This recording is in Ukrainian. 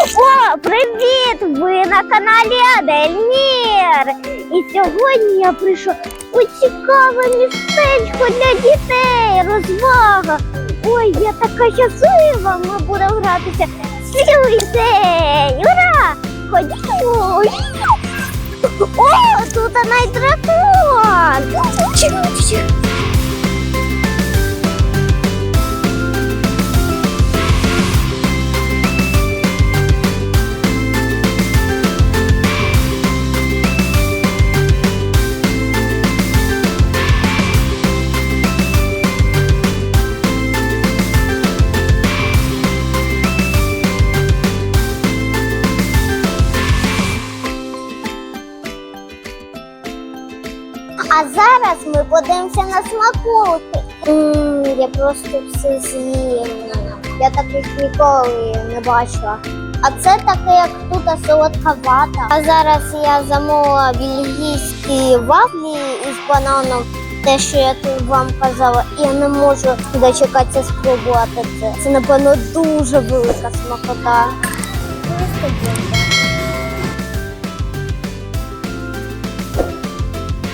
О, привіт! Ви на каналі Адельмір. І сьогодні я прийшов у цікаве містечко для дітей. Розвага. Ой, я така щаслива. Ми будемо гратися цілий день. Ура! Ходімо! О, тут навіть А зараз ми подивимося на смаколики. Ммм, я просто все з'їм. Я таких ніколи не бачила. А це таке, як тут солодка вата. А зараз я замовила бельгійські вафлі із бананом. Те, що я тут вам казала, я не можу дочекатися спробувати це. Це, напевно, дуже велика смакота.